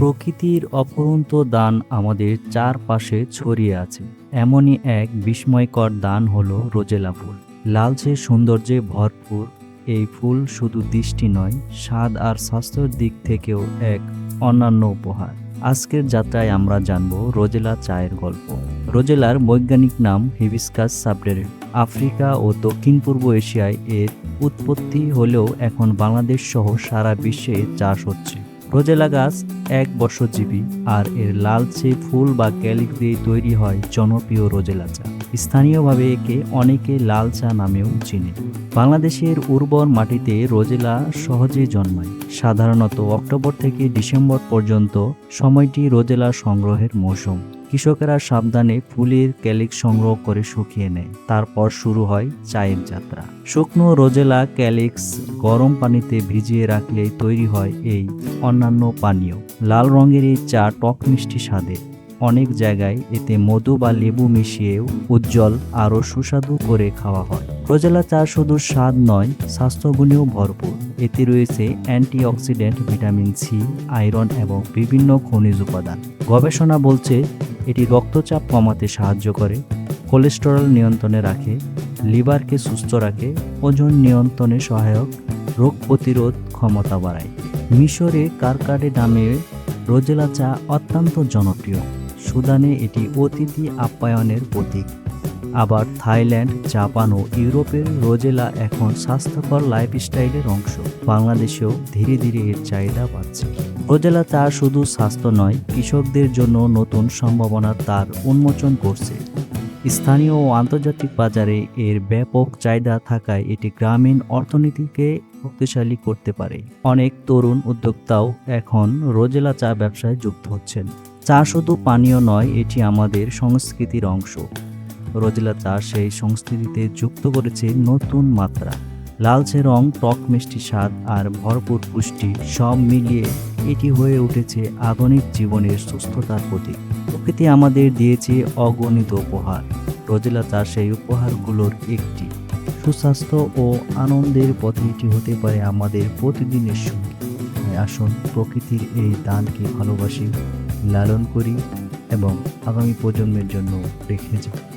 প্রকৃতির অফুরন্ত দান আমাদের চারপাশে ছড়িয়ে আছে। এমনই এক বিস্ময়কর দান হলো রোজেলা ফুল। লালচে সৌন্দর্যে ভরপুর, এই ফুল শুধু দৃষ্টি নয়, স্বাদ আর স্বাস্থ্যের দিক থেকেও এক অন্যান্য উপহার। আজকের যাত্রায় আমরা জানব রোজেলা চায়ের গল্প। রোজেলার বৈজ্ঞানিক নাম হিবিস্কাস সাবডেরে আফ্রিকা ও দক্ষিণ পূর্ব এশিয়ায় এর উৎপত্তি হলেও এখন বাংলাদেশ সহ সারা বিশ্বে চাষ হচ্ছে। রোজেলা গাছ এক বর্ষজীবী আর এর লালচে ফুল বা ক্যালিক দিয়ে তৈরি হয় জনপ্রিয় রোজেলা চা। স্থানীয়ভাবে একে অনেকে লাল চা নামেও চিনে। বাংলাদেশের উর্বর মাটিতে রোজেলা সহজে জন্মায়। সাধারণত অক্টোবর থেকে ডিসেম্বর পর্যন্ত সময়টি রোজেলা সংগ্রহের মৌসুম। কৃষকেরা সাবধানে ফুলের ক্যালিক সংগ্রহ করে শুকিয়ে নেয়। তারপর শুরু হয় চায়ের যাত্রা। শুকনো রোজেলা ক্যালিক্স গরম পানিতে ভিজিয়ে রাখলে তৈরি হয় এই অন্যান্য পানীয়। লাল রঙের এই চা টক মিষ্টি স্বাদের। অনেক জায়গায় এতে মধু বা লেবু মিশিয়েও উজ্জ্বল আরও সুস্বাদু করে খাওয়া হয়। রোজেলা চা শুধু স্বাদ নয়, স্বাস্থ্যগুণেও ভরপুর। এতে রয়েছে অ্যান্টিঅক্সিডেন্ট, ভিটামিন সি, আয়রন এবং বিভিন্ন খনিজ উপাদান। গবেষণা বলছে এটি রক্তচাপ কমাতে সাহায্য করে, কোলেস্টেরল নিয়ন্ত্রণে রাখে, লিভারকে সুস্থ রাখে, ওজন নিয়ন্ত্রণে সহায়ক, রোগ প্রতিরোধ ক্ষমতা বাড়ায়। মিশরে কারকাডে নামে রোজেলা চা অত্যন্ত জনপ্রিয়। সুদানে এটি অতিথি আপ্যায়নের প্রতীক। আবার থাইল্যান্ড, জাপান ও ইউরোপের রোজেলা এখন স্বাস্থ্যকর লাইফস্টাইলের অংশ। বাংলাদেশেও ধীরে ধীরে এর চাহিদা বাড়ছে। রোজেলা চা শুধু স্বাস্থ্য নয়, কৃষকদের জন্য নতুন সম্ভাবনার তার উন্মোচন করছে। স্থানীয় ও আন্তর্জাতিক বাজারে এর ব্যাপক চাহিদা থাকায় এটি গ্রামীণ অর্থনীতিকে শক্তিশালী করতে পারে। অনেক তরুণ উদ্যোক্তাও এখন রোজেলা চা ব্যবসায় যুক্ত হচ্ছেন। চা শুধু পানীয় নয়, এটি আমাদের সংস্কৃতির অংশ। রোজেলা চা সেই সংস্কৃতিতে যুক্ত করেছে নতুন মাত্রা। লালচে রং, টক মিষ্টি স্বাদ আর ভরপুর পুষ্টি সব মিলিয়ে এটি হয়ে উঠেছে আধুনিক জীবনের সুস্থতার প্রতীক। প্রকৃতি আমাদের দিয়েছে অগণিত উপহার। রোজেলা তার সেই উপহারগুলোর একটি। সুস্বাস্থ্য ও আনন্দের পথে এটি হতে পারে আমাদের প্রতিদিনের সঙ্গী আসুন প্রকৃতির এই দানকে ভালোবাসি, লালন করি এবং আগামী প্রজন্মের জন্য রেখে যাই।